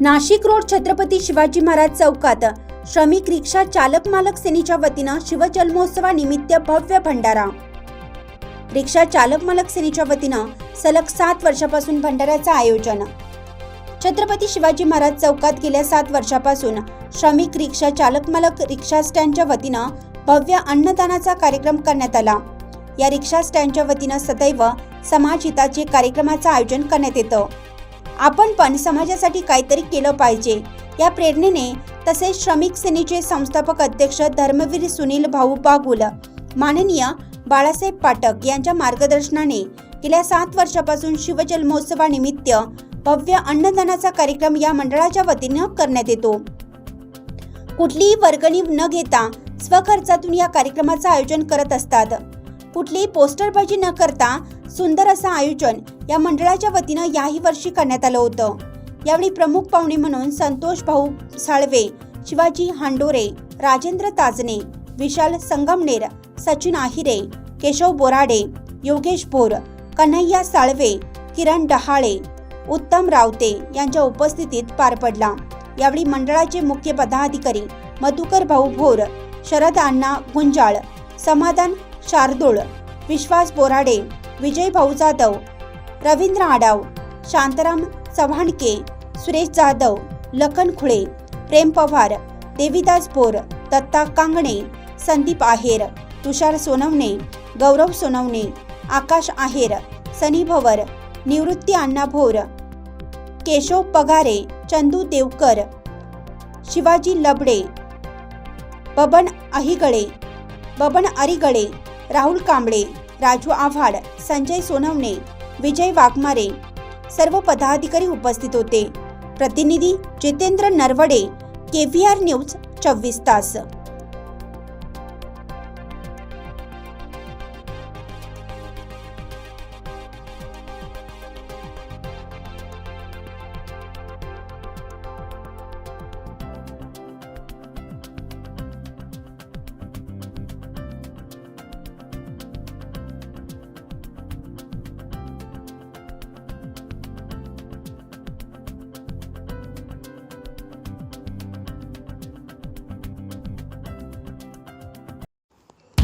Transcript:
Nashik road Chhatrapati Shivaji Maharaj चौकात श्रमिक रिक्षा चालक मालक सेनेच्या वतीनं शिवजन्मोत्सवानिमित्त भव्य भंडारा. रिक्षा चालक मालक सेनेच्या वतीनं सलग सात वर्षापासून भंडाऱ्याचं आयोजन. छत्रपती शिवाजी महाराज चौकात गेल्या सात वर्षापासून श्रमिक रिक्षा चालक मालक रिक्षा स्टँडच्या वतीनं भव्य अन्नदानाचा कार्यक्रम करण्यात आला. या रिक्षा स्टँडच्या वतीनं सदैव समाजहिताचे कार्यक्रमाचं आयोजन करण्यात येतं. आपण पण समाजासाठी काहीतरी केलं पाहिजे. या प्रेरणेने तसेच श्रमिक सेनेचे संस्थापक अध्यक्ष धर्मवीर सुनील भाऊ बागुल माननीय बाळासाहेब पाठक यांच्या मार्गदर्शनाने गेल्या सात वर्षापासून शिवजन्मोत्सवानिमित्त भव्य अन्नदानाचा कार्यक्रम या मंडळाच्या वतीनं करण्यात येतो. कुठलीही वर्गणी न घेता स्वखर्चातून या कार्यक्रमाचं आयोजन करत असतात. कुठलीही पोस्टरबाजी न करता सुंदर असं आयोजन या मंडळाच्या वतीनं याही वर्षी करण्यात आलं होतं. यावेळी प्रमुख पाहुणे म्हणून संतोष भाऊ साळवे शिवाजी हांडोरे राजेंद्र ताजने विशाल संगमनेर सचिन आहिरे केशव बोराडे योगेश भोर कन्हैया साळवे किरण डहाळे उत्तम रावते यांच्या उपस्थितीत पार पडला. यावेळी मंडळाचे मुख्य पदाधिकारी मधुकर भाऊ भोर शरद अण्णा गुंजाळ समाधान शार्दूळ विश्वास बोराडे विजय भाऊ जाधव रवींद्र आडाव शांताराम चव्हाणके सुरेश जाधव लखन खुळे प्रेम पवार देवीदास भोर दत्ता कांगणे संदीप आहेर तुषार सोनवणे गौरव सोनवणे आकाश आहेर सनी भवर निवृत्ती अण्णा भोर केशव पगारे चंदू देवकर शिवाजी लबडे बबन अहिगळे बबन अरिगळे राहुल कांबळे राजू आव्हाड संजय सोनवणे विजय वाघमारे सर्व पदाधिकारी उपस्थित होते. प्रतिनिधी जितेंद्र नरवडे केव्हीआर न्यूज चोवीस तास.